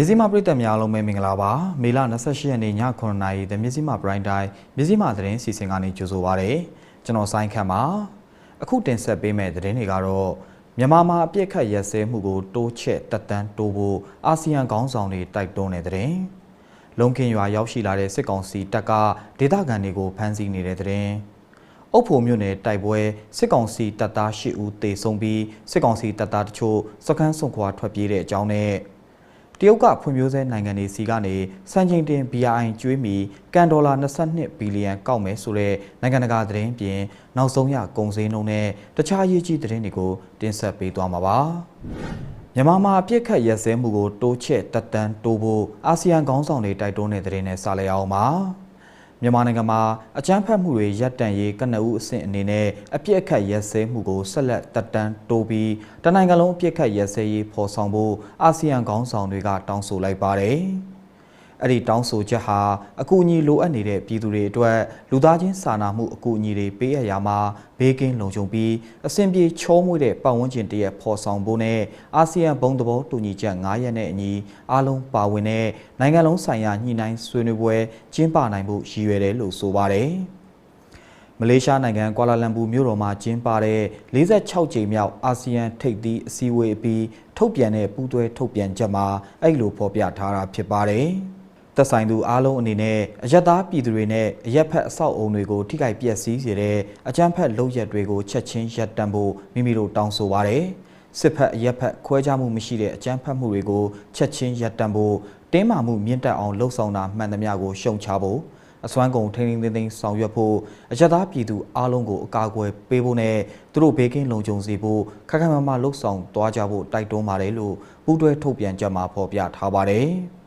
မြစည်းမပရိသတ်များအားလုံးပဲမင်္ဂလာပါမေလ28ရက်နေ့ည9:00နာရီတမြစည်းမပရိုင်းတိုင်းမြစည်းမသတင်းစီစဉ်ကနေကြိုဆိုပါရစေကျွန်တော်ဆိုင်းခန့်ပါအခုတင်ဆက်ပေးမယ့်သတင်းတွေကတော့မြန်မာမှာအပြစ်ခတ်ရက်စဲမှုကိုတိုးချက်တက်တန်းတိုးဖို့အာဆီယံခေါင်းဆောင်တွေတိုက်တွန်းတဲ့သတင်းလုံခင်ရွာရောက်ရှိလာတဲ့စစ်ကောင်စီတပ်ကဒေသခံတွေကိုဖမ်းဆီးနေတဲ့သတင်းအုပ်ဖို့မြို့နယ်တိုက်ပွဲစစ်ကောင်စီတပ်သား၈ဦးတေဆုံးပြီးစစ်ကောင်စီတပ်သားတချို့စခန်းဆုံခွာထွက်ပြေးတဲ့အကြောင်းနဲ့ တရုတ်ကဖွံ့ဖြိုးဆဲနိုင်ငံတွေစီကနေစံချိန်တင် BRI ကျွေးမီကန်ဒေါ်လာ22ဘီလီယံကောက်မယ်ဆိုတဲ့နိုင်ငံတကာသတင်းပြင်နောက်ဆုံးရကုန်စည်နှုန်းနဲ့တခြားရေးကြီးသတင်းတွေကိုတင်ဆက်ပေးသွားမှာပါမြန်မာမှာအပြစ်ခတ်ရက်စဲမှုကိုတိုးချက်တက်တန်းတိုးဖို့အာဆီယံခေါင်းဆောင်တွေတိုက်တွန်းတဲ့သတင်းနဲ့စလိုက်အောင်ပါ မြန်မာနိုင်ငံမှာအကြမ်းဖက်မှုတွေရပ်တန့်ရေးကနအူးအဆင့်အနေနဲ့အပြစ်အခတ်ရက်စဲမှုကိုဆက်လက်တက်တန်းတိုးပြီးတနိုင်ငံလုံးအပြစ်ခတ်ရက်စဲရေးဖော်ဆောင်ဖို့အာဆီယံခေါင်းဆောင်တွေကတောင်းဆိုလိုက်ပါတယ်။ အဲ့ဒီတောင်းဆိုချက်ဟာအကူအညီလိုအပ်နေတဲ့ပြည်သူတွေအတွက်လူသားချင်းစာနာမှုအကူအညီတွေပေးအပ်ရာမှာဘေးကင်းလုံခြုံပြီးအဆင်ပြေချောမွေ့တဲ့ပတ်ဝန်းကျင်တရက်ဖော်ဆောင်ဖို့နဲ့အာဆီယံဘုံသဘောတူညီချက်9ရက်နဲ့အညီအားလုံးပါဝင်တဲ့နိုင်ငံလုံးဆိုင်ရာညှိနှိုင်းဆွေးနွေးပွဲကျင်းပနိုင်ဖို့ရည်ရွယ်တယ်လို့ဆိုပါတယ်။မလေးရှားနိုင်ငံကွာလာလမ်ပူမြို့တော်မှာကျင်းပတဲ့46ကြိမ်မြောက်အာဆီယံထိပ်သီးအစည်းအဝေးအပြီးထုတ်ပြန်တဲ့ပူးတွဲထုတ်ပြန်ချက်မှာအဲ့လိုဖော်ပြထားတာဖြစ်ပါတယ်။ သက်ဆိုင်သူအားလုံးအနေနဲ့အယက်သားပြည်သူတွေနဲ့အရက်ဖက်အဆောက်အုံတွေကိုထိခိုက်ပျက်စီးစေတဲ့အကြမ်းဖက်လုပ်ရက်တွေကိုချက်ချင်းရပ်တန့်ဖို့မိမိတို့တောင်းဆိုပါရယ်စစ်ဖက်အရက်ဖက်ခွဲခြားမှုမရှိတဲ့အကြမ်းဖက်မှုတွေကိုချက်ချင်းရပ်တန့်ဖို့တင်းမာမှုမြင့်တက်အောင်လှုံ့ဆော်တာမှန်သမျှကိုရှုံချဖို့အစွမ်းကုန်ထိန်းထိန်းသိမ်းသိမ်းဆောင်ရွက်ဖို့အယက်သားပြည်သူအားလုံးကိုအကာအကွယ်ပေးဖို့နဲ့သူတို့ဘေးကင်းလုံခြုံစေဖို့ခက်ခက်မမလှုံ့ဆော်သွားကြဖို့တိုက်တွန်းပါတယ်လို့ပူးတွဲထုတ်ပြန်ကြမှာဖော်ပြထားပါတယ်။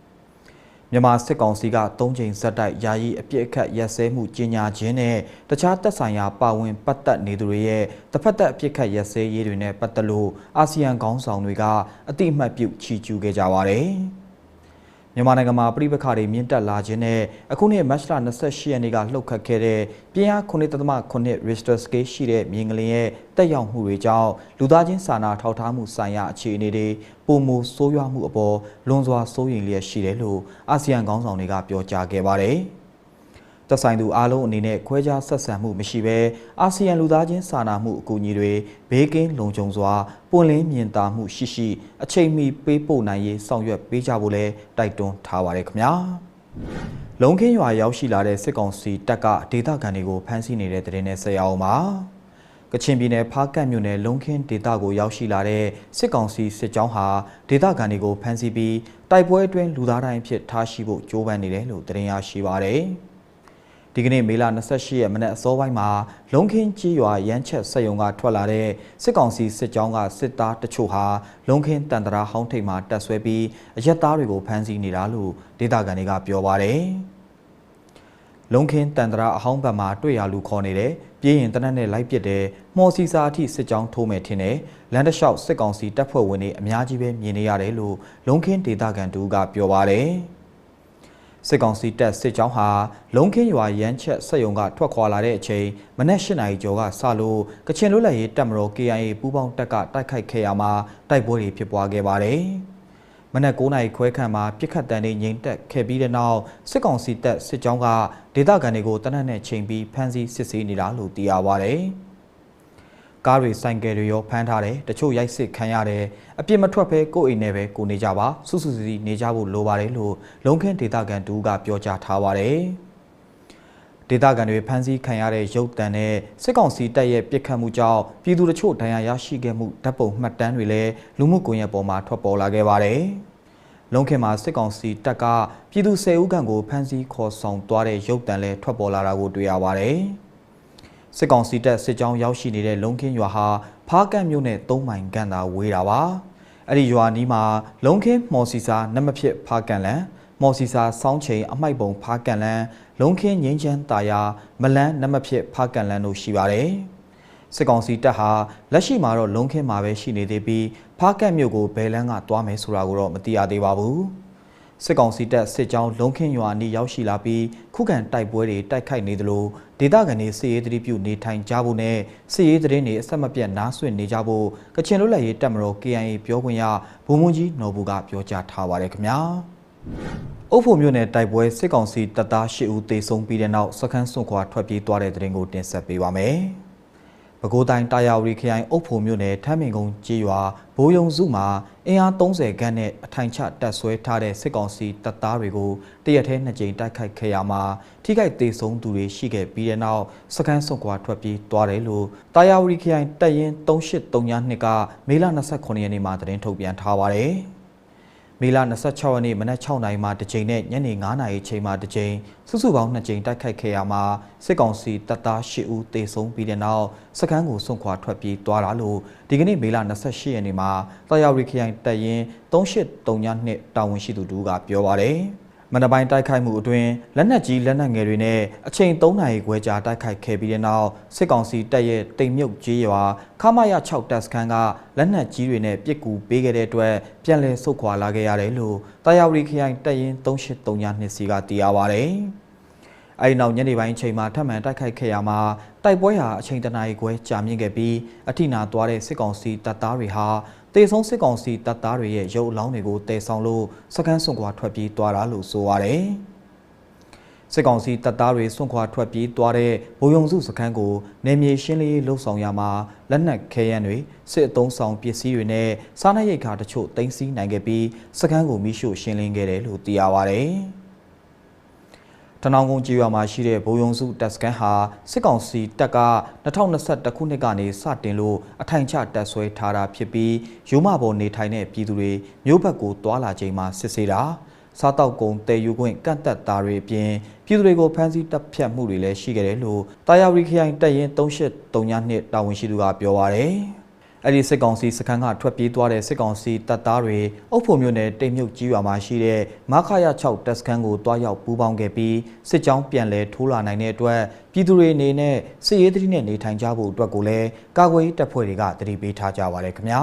မြန်မာစစ်ကောင်စီက၃ချိန်ဇက်တိုက်ယာယီအပြစ်အခတ်ရက်စဲမှုကြီးညာခြင်းနဲ့တခြားသက်ဆိုင်ရာပါဝင်ပတ်သက်နေသူတွေရဲ့တစ်ဖက်သက်အပြစ်ခတ်ရက်စဲရေးတွေနဲ့ပတ်သက်လို့အာဆီယံခေါင်းဆောင်တွေကအတိအမှတ်ပြုချီးကျူးခဲ့ကြပါတယ်။ မြန်မာနိုင်ငံမှာပြည်ပခါတွေမြင့်တက်လာခြင်းနဲ့အခုနှစ်မတ်လ28ရက်နေ့ကလှုပ်ခတ်ခဲ့တဲ့ပြင်းအား9.9 Richter scale ရှိတဲ့မြေငလင်ရဲ့တက်ရောက်မှုတွေကြောင့်လူသားချင်းစာနာထောက်ထားမှုဆိုင်ရာအခြေအနေတွေပုံမူဆိုးရွားမှုအပေါ်လွန်စွာစိုးရိမ်လျက်ရှိတယ်လို့အာဆီယံခေါင်းဆောင်တွေကပြောကြားခဲ့ပါတယ်။ သက်ဆိုင်သူအားလုံးအနေနဲ့ခွဲခြားဆက်ဆံမှုမရှိဘဲအာဆီယံလူသားချင်းစာနာမှုအကူအညီတွေဘေးကင်းလုံခြုံစွာပွင့်လင်းမြင်သာမှုရှိရှိအချိန်မီပေးပို့နိုင်ရေးဆောင်ရွက်ပေးကြဖို့လဲတိုက်တွန်းထားပါတယ်ခင်ဗျာလုံခင်းရွာရောက်ရှိလာတဲ့စစ်ကောင်စီတပ်ကဒေသခံတွေကိုဖမ်းဆီးနေတဲ့တဲ့နဲ့ဆက်ရအောင်ပါကချင်ပြည်နယ်ဖားကတ်မြို့နယ်လုံခင်းဒေသကိုရောက်ရှိလာတဲ့စစ်ကောင်စီစစ်ကြောင်းဟာဒေသခံတွေကိုဖမ်းဆီးပြီးတိုက်ပွဲအတွင်းလူသားတိုင်းဖြစ်ထားရှိဖို့ကြိုးပမ်းနေတယ်လို့သတင်းရရှိပါရယ်။ ဒီကနေ့မေလ28ရက်မနက်အစောပိုင်းမှာလုံခင်းကြီးရွာရမ်းချက်ဆက်ယုံကထွက်လာတဲ့စစ်ကောင်စီစစ်ကြောင်းကစစ်သားတချို့ဟာလုံခင်းတန်တရာဟောင်းထိပ်မှာတက်ဆွဲပြီးအရက်သားတွေကိုဖမ်းဆီးနေတာလို့ဒေသခံတွေကပြောပါတယ်။လုံခင်းတန်တရာအဟောင်းဘက်မှာတွေ့ရလူခေါ်နေတယ်ပြေးရင်တနက်နဲ့လိုက်ပစ်တယ်မော်စီစာအထိစစ်ကြောင်းထိုးမယ်ထင်တယ်လန်တလျှောက်စစ်ကောင်စီတပ်ဖွဲ့ဝင်တွေအများကြီးပဲမြင်နေရတယ်လို့လုံခင်းဒေသခံတူကပြောပါတယ်။ စစ်ကောင်စီတပ်စစ်ကြောင်းဟာလုံခင်းရွာရမ်းချက်ဆက်ယုံကထွက်ခွာလာတဲ့အချိန်မနက်၈နာရီကျော်ကစလို့ကချင်လွတ်လပ်ရေးတပ်မတော် KIA ပူးပေါင်းတပ်ကတိုက်ခိုက်ခဲ့ရမှာတိုက်ပွဲတွေဖြစ်ပွားခဲ့ပါတယ်။မနက်9နာရီခွဲခန့်မှာပြစ်ခတ်တန်တွေငိမ့်တက်ခဲ့ပြီးတဲ့နောက်စစ်ကောင်စီတပ်စစ်ကြောင်းကဒေသခံတွေကိုတနက်နဲ့ချိန်ပြီးဖမ်းဆီးစစ်ဆေးနေတာလို့သိရပါတယ်။ ကားတွေဆိုင်ကယ်တွေရောဖမ်းထားတယ်တချို့ရိုက်စစ်ခံရတယ်အပြစ်မထွက်ဘဲကိုယ့်အိမ်နဲ့ပဲကိုနေကြပါစုစုစည်းစည်းနေကြဖို့လိုပါတယ်လို့လုံခင်းဒေသခံတူကပြောကြားထားပါတယ်ဒေသခံတွေဖမ်းဆီးခံရတဲ့ရုပ်တံနဲ့စစ်ကောင်စီတပ်ရဲ့ပြစ်ခတ်မှုကြောင့်ပြည်သူတချို့ဒဏ်ရာရရှိခဲ့မှုဓာတ်ပုံမှတ်တမ်းတွေလည်းလူမှုကွန်ရက်ပေါ်မှာထွက်ပေါ်လာခဲ့ပါတယ်။လုံခင်မှာစစ်ကောင်စီတပ်ကပြည်သူ၁၀ဦးခန့်ကိုဖမ်းဆီးခေါ်ဆောင်သွားတဲ့ရုပ်တံလည်းထွက်ပေါ်လာတာကိုတွေ့ရပါတယ်။ စစ်ကောင်စီတပ်စစ်ကြောင်းရောက်ရှိနေတဲ့လုံခင်းရွာဟာဖားကန့်မြို့နဲ့၃မိုင်ခန့်သာဝေးတာပါအဲ့ဒီရွာနီးမှာလုံခင်းမော်စီစာနမဖြစ်ဖားကန့်လန်မော်စီစာစောင်းချိန်အမိုက်ပုံဖားကန့်လန်လုံခင်းငိမ့်ချမ်းတာယာမလန်းနမဖြစ်ဖားကန့်လန်တို့ရှိပါတယ်စစ်ကောင်စီတပ်ဟာလက်ရှိမှာတော့လုံခင်းမှာပဲရှိနေသေးပြီးဖားကန့်မြို့ကိုဘယ်လန်းကသွားမယ်ဆိုတာကိုတော့မသိရသေးပါဘူး စစ်ကောင်စီတပ်စစ်ကြောင်းလုံခင်းရွာနီရောက်ရှိလာပြီးခုခံတိုက်ပွဲတွေတိုက်ခိုက်နေသလိုဒေသခံတွေစစ်ရေးတတိပြုနေထိုင်ကြဖို့နဲ့စစ်ရေးသတင်းတွေအဆက်မပြတ်နားဆွင့်နေကြဖို့ကချင်လွတ်လပ်ရေးတပ်မတော် KIA ပြောခွင့်ရဗိုလ်မှူးကြီးနော်ဘူးကပြောကြားထားပါတယ်ခင်ဗျာအုပ်ဖို့မြို့နယ်တိုက်ပွဲစစ်ကောင်စီတပ်သား၈ဦးသေဆုံးပြီးတဲ့နောက်စခန်းစွန့်ခွာထွက်ပြေးသွားတဲ့တဲ့ရင်ကိုတင်ဆက်ပေးပါမယ်။ ပဲခူးတိုင်းတာယာဝတီခရိုင်အုပ်ဖို့မြို့နယ်ထမ်းမင်ကုန်းကျေးရွာဘိုးယုံစုမှာအင်အား30ခန်းနဲ့အထိုင်ချတပ်ဆွဲထားတဲ့စစ်ကောင်စီတပ်သားတွေကိုတရက်ထဲနှစ်ကြိမ်တိုက်ခိုက်ခဲ့ရမှာထိခိုက်ဒေဆုံးသူတွေရှိခဲ့ပြီးတဲ့နောက်စခန်းစွန့်ခွာထွက်ပြေးသွားတယ်လို့တာယာဝတီခရိုင်တပ်ရင်း3832ကမေလ29ရက်နေ့မှာသတင်းထုတ်ပြန်ထားပါတယ်။ မေလ26ရက်နေ့မနက်6နာရီမှာတစ်ကြိမ်နဲ့ညနေ9နာရီချိန်မှာတစ်ကြိမ်စုစုပေါင်း2ကြိမ်တိုက်ခိုက်ခဲ့ရမှာစစ်ကောင်စီတပ်သား10ဦးသေဆုံးပြီးတဲ့နောက်စခန်းကိုစွန့်ခွာထွက်ပြေးသွားတာလို့ဒီကနေ့မေလ28ရက်နေ့မှာတာယာရီခရိုင်တပ်ရင်း3832တာဝန်ရှိသူတို့ကပြောပါရယ် မနက်ပိုင်းတိုက်ခိုက်မှုအတွင်းလက်နက်ကြီးလက်နက်ငယ်တွေနဲ့အချိန်3နာရီခွဲကြာတိုက်ခိုက်ခဲ့ပြီးတဲ့နောက်စစ်ကောင်စီတပ်ရဲ့တိမ်မြုပ်ကြီးရွာခမရ6တပ်စခန်းကလက်နက်ကြီးတွေနဲ့ပစ်ကူပေးခဲ့တဲ့အတွက်ပြန်လည်ဆုတ်ခွာလာခဲ့ရတယ်လို့တာယာဝတီခရိုင်တပ်ရင်း3832နှစ်စီကသိရပါဗျ။အဲဒီနောက်ညနေပိုင်းအချိန်မှာထပ်မံတိုက်ခိုက်ခဲ့ရမှာတိုက်ပွဲဟာအချိန်တနာရီခွဲကြာမြင့်ခဲ့ပြီးအထိနာသွားတဲ့စစ်ကောင်စီတပ်သားတွေဟာ တေဆုံးစစ်ကောင်စီတပ်သားတွေရဲ့ရုပ်အလောင်းတွေကိုတည်ဆောင်လို့စကန်းစွန့်ခွာထွက်ပြေးသွားတာလို့ဆိုရတယ်။စစ်ကောင်စီတပ်သားတွေစွန့်ခွာထွက်ပြေးသွားတဲ့ဘိုးယုံစုစခန်းကိုနေမြေရှင်းလင်းရေးလှုပ်ဆောင်ရမှာလက်နက်ခဲယမ်းတွေစစ်အုံဆောင်ပစ္စည်းတွေနဲ့စားနပ်ရိက္ခာတချို့တင်စီနိုင်ခဲ့ပြီးစခန်းကိုမိရှို့ရှင်းလင်းခဲ့တယ်လို့သိရပါဗျ။ တနောင်ကုန်းကြေးရွာမှာရှိတဲ့ဘိုးယုံစုတပ်စခန်းဟာစစ်ကောင်စီတပ်က2021ခုနှစ်ကနေစတင်လို့အထိုင်ချတပ်ဆွဲထားတာဖြစ်ပြီးရိုးမပေါ်နေထိုင်တဲ့ပြည်သူတွေမြို့ဘက်ကိုတွာလာချိန်မှာစစ်ဆေးတာစားတောက်ကုံတည်ယူခွင့်ကန့်သက်တာတွေအပြင်ပြည်သူတွေကိုဖမ်းဆီးတပ်ဖြတ်မှုတွေလည်းရှိခဲ့တယ်လို့တာယာရီခရိုင်တပ်ရင်း3832နှစ်တာဝန်ရှိသူကပြောပါရယ် အဲ့ဒီစစ်ကောင်စီစခန်းကထွက်ပြေးသွားတဲ့စစ်ကောင်စီတပ်သားတွေအုပ်ဖို့မြို့နယ်တိမ်မြုပ်ကြီးရွာမှာရှိတဲ့မခရ6တပ်စခန်းကိုတွားရောက်ပူးပေါင်းခဲ့ပြီးစစ်ကြောင်းပြန်လည်ထိုးလာနိုင်တဲ့အတွက်ပြည်သူတွေအနေနဲ့စစ်ရေးတတိနဲ့နေထိုင်ကြဖို့အတွက်ကိုလည်းကာကွယ်တပ်ဖွဲ့တွေကတတိပေးထားကြပါရခင်ဗျာ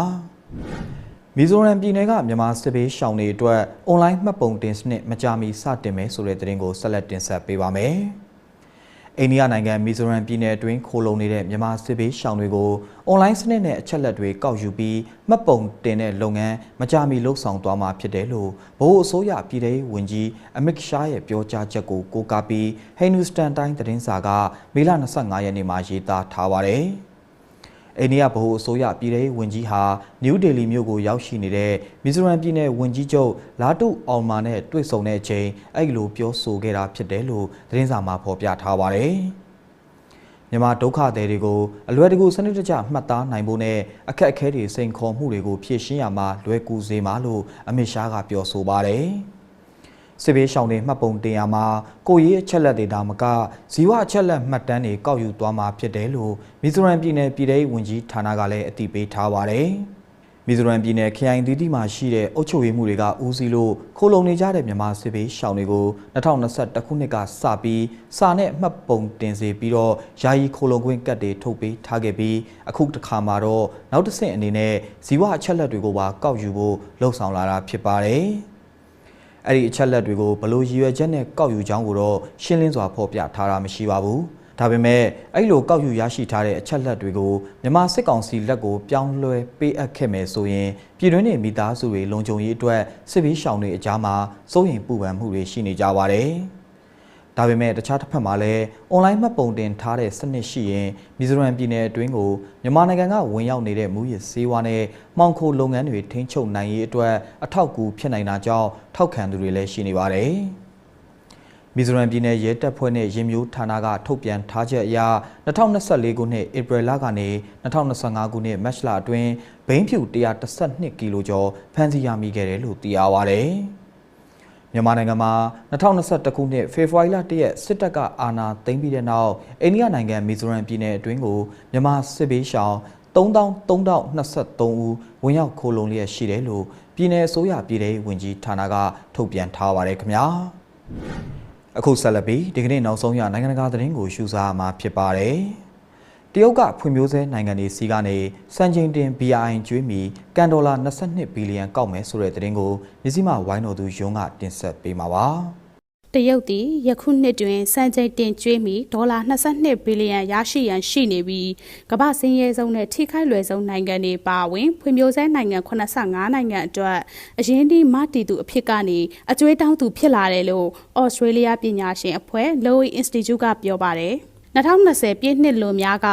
မီဇိုရမ်ပြည်နယ်ကမြန်မာစစ်ဘေးရှောင်တွေအတွက်အွန်လိုင်းမှတ်ပုံတင်စနစ်မကြမီစတင်မယ်ဆိုတဲ့သတင်းကိုဆက်လက်တင်ဆက်ပေးပါမယ်။ အိန္ဒိယနိုင်ငံမီဇိုရမ်ပြည်နယ်အတွင်းခိုလုံနေတဲ့မြန်မာစစ်ဘေးရှောင်တွေကိုအွန်လိုင်းစနစ်နဲ့အချက်လက်တွေကောက်ယူပြီးမှတ်ပုံတင်တဲ့လုပ်ငန်းမကြမီလှုပ်ဆောင်သွားမှာဖြစ်တယ်လို့ဗဟိုအစိုးရပြည်ထောင်ဝန်ကြီးအမစ်ရှားရဲ့ပြောကြားချက်ကိုကိုးကားပြီးဟိန္ဒူစတန်တိုင်းသတင်းစာကမေလ25ရက်နေ့မှာရေးသားထားပါတယ်။ အိန္ဒိယဗဟိုအစိုးရပြည်ထောင်ဝန်ကြီးဟာနယူးဒေလီမြို့ကိုရောက်ရှိနေတဲ့မီဇိုရမ်ပြည်နယ်ဝန်ကြီးချုပ်လာတုအောင်မာနဲ့တွေ့ဆုံတဲ့အချိန်အဲ့လိုပြောဆိုခဲ့တာဖြစ်တယ်လို့သတင်းစာမှာဖော်ပြထားပါတယ်။မြန်မာဒုက္ခသည်တွေကိုအလွယ်တကူစနစ်တကျမှတ်သားနိုင်ဖို့နဲ့အခက်အခဲတွေစိန်ခေါ်မှုတွေကိုဖြေရှင်းရမှာလွယ်ကူစေမှာလို့အမစ်ရှားကပြောဆိုပါတယ်။ စစ်ဘေးရှောင်တွေမှတ်ပုံတင်ရမှာကိုရေးအချက်လက်တွေဒါမကဇီဝအချက်လက်မှတ်တမ်းတွေကောက်ယူသွားမှာဖြစ်တယ်လို့မီဇိုရမ်ပြည်နယ်ပြည်ထောင်ဝန်ကြီးဌာနကလည်းအတည်ပြုထားပါတယ်။မီဇိုရမ်ပြည်နယ်ခရိုင်တီတီမှာရှိတဲ့အုပ်ချုပ်ရေးမှုတွေကဦးစီးလို့ခိုလုံနေကြတဲ့မြန်မာစစ်ဘေးရှောင်တွေကို2021ခုနှစ်ကစပြီးစာနဲ့မှတ်ပုံတင်စေပြီးတော့ယာယီခိုလုံခွင့်ကတ်တွေထုတ်ပေးထားခဲ့ပြီးအခုတစ်ခါမှာတော့နောက်တစ်ဆင့်အနေနဲ့ဇီဝအချက်လက်တွေကိုပါကောက်ယူဖို့လှုံ့ဆော်လာတာဖြစ်ပါတယ်။ အဲ့ဒီအချက်လက်တွေကိုဘလို့ရည်ရွယ်ချက်နဲ့ကောက်ယူကြောင်းကိုတော့ရှင်းလင်းစွာဖော်ပြထားတာမရှိပါဘူးဒါပေမဲ့အဲ့လိုကောက်ယူရရှိထားတဲ့အချက်လက်တွေကိုမြန်မာစစ်ကောင်စီလက်ကိုပြောင်းလဲပေးအပ်ခဲ့မယ်ဆိုရင်ပြည်တွင်းနေမိသားစုတွေလုံခြုံရေးအတွက်စစ်ဘေးရှောင်တွေအကြားမှာစိုးရိမ်ပူပန်မှုတွေရှိနေကြပါတယ်။ ဒါပေမဲ့တခြားတစ်ဖက်မှာလည်းအွန်လိုင်းမှတ်ပုံတင်ထားတဲ့စနစ်ရှိရင်မီဇိုရမ်ပြည်နယ်အတွင်းကိုမြန်မာနိုင်ငံကဝင်ရောက်နေတဲ့မူရစ်စေးဝါးနဲ့မှောင်ခိုလုပ်ငန်းတွေထိန်းချုပ်နိုင်ရေးအတွက်အထောက်အကူဖြစ်နိုင်တာကြောင့်ထောက်ခံသူတွေလည်းရှိနေပါတယ်။မီဇိုရမ်ပြည်နယ်ရဲတပ်ဖွဲ့နဲ့ရင်မျိုးဌာနကထုတ်ပြန်ထားချက်အရ2024ခုနှစ်ဧပြီလကနေ2025ခုနှစ်မတ်လအတွင်းဘိန်းဖြူ112ကီလိုကျော်ဖမ်းဆီးရမိခဲ့တယ်လို့သိရပါဗျ။ မြန်မာနိုင်ငံမှာ2021ခုနှစ်ဖေဖော်ဝါရီလ1ရက်စစ်တပ်ကအာဏာသိမ်းပြီးတဲ့နောက်အိန္ဒိယနိုင်ငံမီဇိုရမ်ပြည်နယ်အတွင်းကိုမြန်မာစစ်ဘေးရှောင်3323ဦးဝင်ရောက်ခိုးလုံလျက်ရှိတယ်လို့ပြည်내အစိုးရပြည်ထောင်ဝင်ကြီးဌာနကထုတ်ပြန်ထားပါတယ်ခင်ဗျာအခုဆက်လက်ပြီးဒီကနေ့နောက်ဆုံးရနိုင်ငံတကာသတင်းကိုရှုစားမှာဖြစ်ပါတယ်တ ရုတ်ကဖွံ့ဖြိုးဆဲနိုင်ငံတွေစီကနေစံချိန်တင် BRI ကျွေးမီကန်ဒေါ်လာ22ဘီလီယံကောက်မယ်ဆိုတဲ့သတင်းကိုမြစည်းမဝိုင်းတော်သူယုံကတင်ဆက်ပေးမှာပါ။တရုတ်သည်ယခုနှစ်တွင်စံချိန်တင်ကျွေးမီဒေါ်လာ22ဘီလီယံရရှိရန်ရှိနေပြီးကမ္ဘာစင်းရဲဆုံးနဲ့ထိခိုက်လွယ်ဆုံးနိုင်ငံတွေပါဝင်ဖွံ့ဖြိုးဆဲနိုင်ငံ85နိုင်ငံအတွက်အရင်းဒီမတီသူအဖြစ်ကနေအကျွေးတောင်းသူဖြစ်လာတယ်လို့ဩစတြေးလျပညာရှင်အဖွဲ့ Lowy Institute ကပြောပါတယ် 2020ပြည့်နှစ်လွန်များက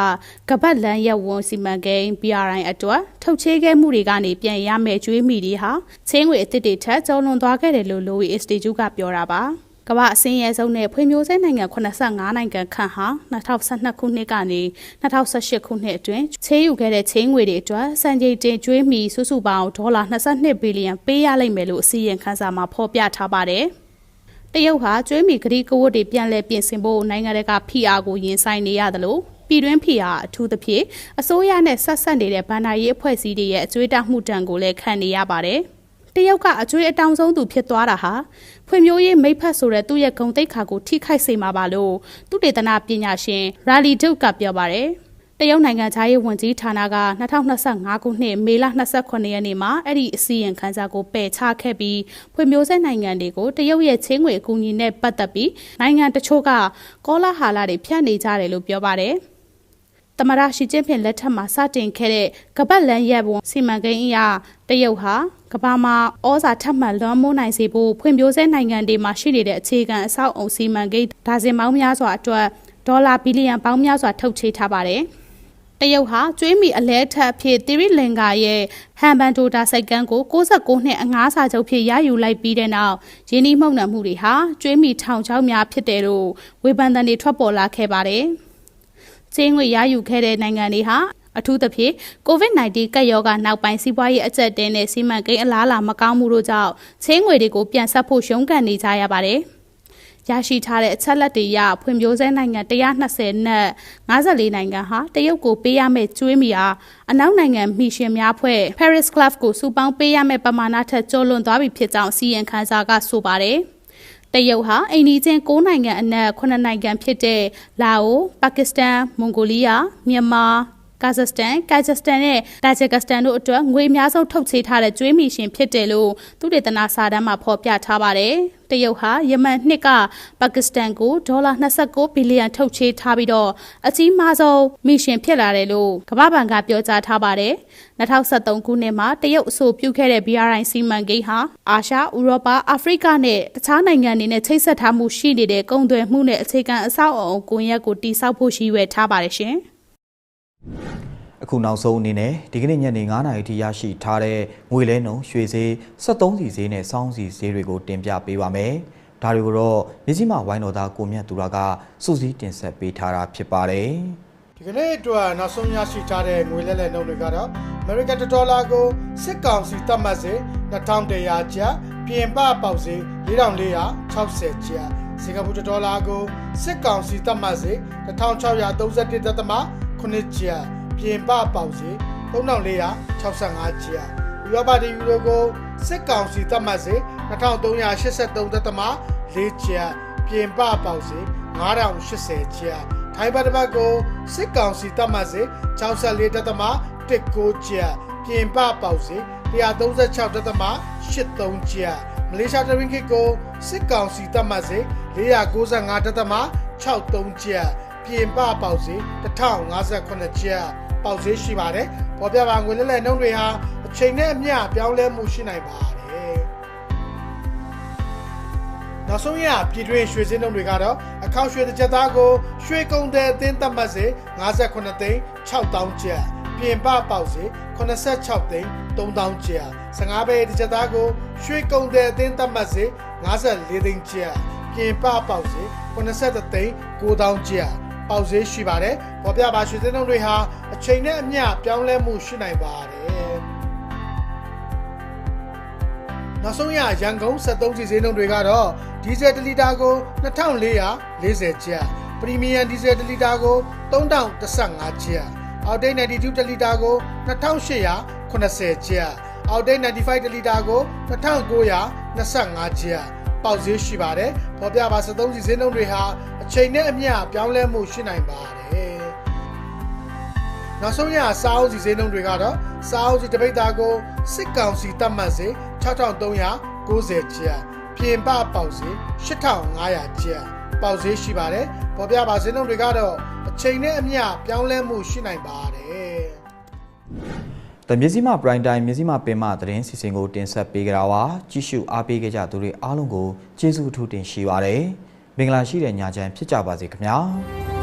ကပတ်လန်ရက်ဝန်စီမံကိန်း BRI အတွက်ထုတ်ချေခဲ့မှုတွေကနေပြန်ရမယ့်ကျွေးမိတွေဟာချင်းငွေအသစ်တွေထက်ကျော်လွန်သွားခဲ့တယ်လို့ Lowy Institute ကပြောတာပါကမ္ဘာအစင်းရဲဆုံးနဲ့ဖွံ့ဖြိုးဆဲနိုင်ငံ85နိုင်ငံခန့်ဟာ2012ခုနှစ်ကနေ2018ခုနှစ်အတွင်းချေးယူခဲ့တဲ့ချင်းငွေတွေအတွက်စံချိန်တင်ကျွေးမီစုစုပေါင်းဒေါ်လာ22ဘီလီယံပေးရလိမ့်မယ်လို့အစည်းအဝေးခန်းစာမှာဖော်ပြထားပါတယ်။ တရုတ်ဟာကျွေးမီဂရီကဝတ်တွေပြန်လည်ပြင်ဆင်ဖို့နိုင်ငံတကာဖိအားကိုရင်ဆိုင်နေရတယ်လို့ပြည်တွင်းဖိအားအထူးသဖြင့်အစိုးရနဲ့ဆက်ဆက်နေတဲ့ဗန်နာရေးအဖွဲ့အစည်းတွေရဲ့အကျွေးတောက်မှုတံကိုလည်းခံနေရပါတယ်။တရုတ်ကအကျွေးအတောင်ဆုံးသူဖြစ်သွားတာဟာဖွံ့ဖြိုးရေးမိဖက်ဆိုတဲ့သူ့ရဲ့ဂုံတိတ်ခါကိုထိခိုက်စေမှာပါလို့သူတေသနာပညာရှင်ရာလီဒုတ်ကပြောပါတယ် တရုတ်နိုင်ငံသားရေးဝန်ကြီးဌာနက2025ခုနှစ်မေလ29ရက်နေ့မှာအဲ့ဒီအစည်းအဝေးခန်းစာကိုပယ်ချခဲ့ပြီးဖွံ့ဖြိုးဆဲနိုင်ငံတွေကိုတရုတ်ရဲ့ချင်းငွေအကူအညီနဲ့ပတ်သက်ပြီးနိုင်ငံတချို့ကကောလာဟာလာတွေဖြန့်နေကြတယ်လို့ပြောပါတယ်။တမရရှိချင်းဖြင့်လက်ထက်မှာစတင်ခဲ့တဲ့ကပတ်လန်ရက်ဘုံစီမံကိန်းအရတရုတ်ဟာကမ္ဘာမှာဩဇာထပ်မံလွှမ်းမိုးနိုင်စေဖို့ဖွံ့ဖြိုးဆဲနိုင်ငံတွေမှာရှိနေတဲ့အခြေခံအဆောက်အုံစီမံကိန်းဒါဇင်ပေါင်းများစွာအတွက်ဒေါ်လာဘီလီယံပေါင်းများစွာထုတ်ချေထားပါတယ်။ တရုတ်ဟာကျွေးမီအလဲထက်အဖြစ်သီရိလင်္ကာရဲ့ဟန်ဘန်ဒိုတာစိတ်ကန်းကို69နှစ်အငားစာချုပ်ဖြစ်ရယူလိုက်ပြီးတဲ့နောက်ရင်းနှီးမှုန့်နှံမှုတွေဟာကျွေးမီထောင်ချောင်းများဖြစ်တယ်လို့ဝေဖန်သံတွေထွက်ပေါ်လာခဲ့ပါတယ်။ချေးငွေရယူခဲ့တဲ့နိုင်ငံတွေဟာအထူးသဖြင့် COVID-19 ကပ်ရောဂါနောက်ပိုင်းစီးပွားရေးအကျပ်တဲနဲ့စီမံကိန်းအလားအလာမကောင်းမှုတို့ကြောင့်ချေးငွေတွေကိုပြန်ဆက်ဖို့ရုန်းကန်နေကြရပါတယ်။ ရရှိထားတဲ့အချက်လက်တွေအရဖွံ့ဖြိုးဆဲနိုင်ငံ120နဲ့54နိုင်ငံဟာတရုတ်ကိုပေးရမယ့်ကျွေးမီအားအနောက်နိုင်ငံမိရှင်များဖွဲ့ Paris Club ကိုစုပေါင်းပေးရမယ့်ပမာဏထက်ကျော်လွန်သွားပြီဖြစ်ကြောင်းစီရင်ခန်းစာကဆိုပါတယ်။တရုတ်ဟာအိန္ဒိချင်း၉နိုင်ငံအနက်9နိုင်ငံဖြစ်တဲ့လာအိုပါကစ္စတန်မွန်ဂိုလီးယားမြန်မာ ကာဇက်စတန်ကာဂျက်စတန်နဲ့တာဂျက်ကစတန်တို့အတွက်ငွေအများဆုံးထုတ်ချေထားတဲ့ကျွေးမီရှင်ဖြစ်တယ်လို့သူတေသနာစာတမ်းမှာဖော်ပြထားပါတယ်။တရုတ်ဟာယမန်နှစ်ကပါကစ္စတန်ကိုဒေါ်လာ29ဘီလီယံထုတ်ချေထားပြီးတော့အကြီးမားဆုံးမီရှင်ဖြစ်လာတယ်လို့ကမ္ဘာ့ဘဏ်ကပြောကြားထားပါတယ်။2023ခုနှစ်မှာတရုတ်အဆိုပြုခဲ့တဲ့ BRI စီမံကိန်းဟာအာရှ၊ဥရောပ၊အာဖရိကနဲ့တခြားနိုင်ငံတွေနဲ့ချိတ်ဆက်ထားမှုရှိနေတဲ့ကုန်သွယ်မှုနဲ့အခြေခံအဆောက်အအုံကွန်ရက်ကိုတိစောက်ဖို့ရည်ရွယ်ထားပါတယ်ရှင်။ အခုနောက်ဆုံးအနေနဲ့ဒီကနေ့ညနေ9:00နာရီထိရရှိထားတဲ့ငွေလဲနှုန်းရွှေဈေး73စီဈေးနဲ့စောင်းစီဈေးတွေကိုတင်ပြပေးပါမယ်။ဒါတွေကိုတော့မြစည်းမဝိုင်းတော်သားကိုမြတ်သူရကစုစည်းတင်ဆက်ပေးထားတာဖြစ်ပါတယ်။ဒီကနေ့အတွက်နောက်ဆုံးရရှိထားတဲ့ငွေလဲလှယ်နှုန်းတွေကတော့ American Dollar ကိုစစ်ကောင်စီသတ်မှတ်စေ2100ကျပ်ပြင်ပပေါက်စေ4460ကျပ်စင်ကာပူဒေါ်လာကိုစစ်ကောင်စီသတ်မှတ်စေ 1631.8ကျပ်ပြင်ပပေါက်စေ3465ကျပ်ဥရောပတီယူရိုကိုစစ်ကောင်စီသတ်မှတ်စေ2383.4ကျပ်ပြင်ပပေါက်စေ9080ကျပ်ထိုင်းဘတ်တစ်ပတ်ကိုစစ်ကောင်စီတတ်မှတ်စေ64တက်သမ19ကျပ်ပြင်ပပေါက်စေ136တက်သမ83ကျပ်မလေးရှားတရင်းခစ်ကိုစစ်ကောင်စီတတ်မှတ်စေ495တက်သမ63ကျပ် ပြင်ပပေါက်စေ1058ကျပ်ပေါက်စေရှိပါတယ်ပေါ်ပြပါငွေလဲလဲနှုန်းတွေဟာအချိန်နဲ့အမျှပြောင်းလဲမှုရှိနိုင်ပါတယ်နောက်ဆုံးရပြည်တွင်းရွှေစင်းနှုန်းတွေကတော့အခောက်ရွှေတစ်ချက်သားကိုရွှေကုံတဲ့အသင်းသတ်မှတ်စေ58သိန်း6000ကျပ်ပြင်ပပေါက်စေ86သိန်း3000ကျပ်15ပဲတစ်ချက်သားကိုရွှေကုံတဲ့အသင်းသတ်မှတ်စေ54သိန်းကျပ်ပြင်ပပေါက်စေ83သိန်း9000ကျပ် ပေါက်ဈေးရှိပါတယ်။ပေါ်ပြပါရွှေစင်းနှုန်းတွေဟာအချိန်နဲ့အမျှပြောင်းလဲမှုရှိနိုင်ပါတယ်။နောက်ဆုံးရရန်ကုန်73စီဈေးနှုန်းတွေကတော့ဒီဇယ်1လီတာကို2440ကျပ်ပရီမီယံဒီဇယ်1လီတာကို3015ကျပ်အောက်တိတ်92တလီတာကို2880ကျပ်အောက်တိတ်95တလီတာကို2925ကျပ် ပေါက်ဈေးရှိပါတယ်။ပေါ်ပြပါ73စီဈေးနှုန်းတွေဟာအချိန်နဲ့အမျှပြောင်းလဲမှုရှိနိုင်ပါတယ်။နောက်ဆုံးရစားအုပ်စီဈေးနှုန်းတွေကတော့စားအုပ်စီတစ်ပိတ်သားကိုစစ်ကောင်စီတတ်မှတ်စေ6390ကျပ်ပြင်ပပေါက်စေ8500ကျပ်ပေါက်စေရှိပါတယ်ပေါ်ပြပါဈေးနှုန်းတွေကတော့အချိန်နဲ့အမျှပြောင်းလဲမှုရှိနိုင်ပါတယ်။ တမြစီမပရိုင်တိုင်းမြစီမပင်မသတင်းစီစဉ်ကိုတင်ဆက်ပေးကြတာပါ။ကြည့်ရှုအားပေးကြကြသူတွေအားလုံးကိုကျေးဇူးအထူးတင်ရှိပါရစေ။မင်္ဂလာရှိတဲ့ညချမ်းဖြစ်ကြပါစေခင်ဗျာ။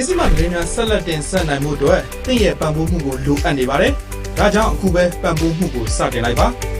မြစ်စမသတင်းများဆက်လက်တင်ဆက်နိုင်မှုအတွက်တင့်ရဲ့ပံ့ပိုးမှုကိုလိုအပ်နေပါတယ်။ဒါကြောင့်အခုပဲပံ့ပိုးမှုကိုစတင်လိုက်ပါ။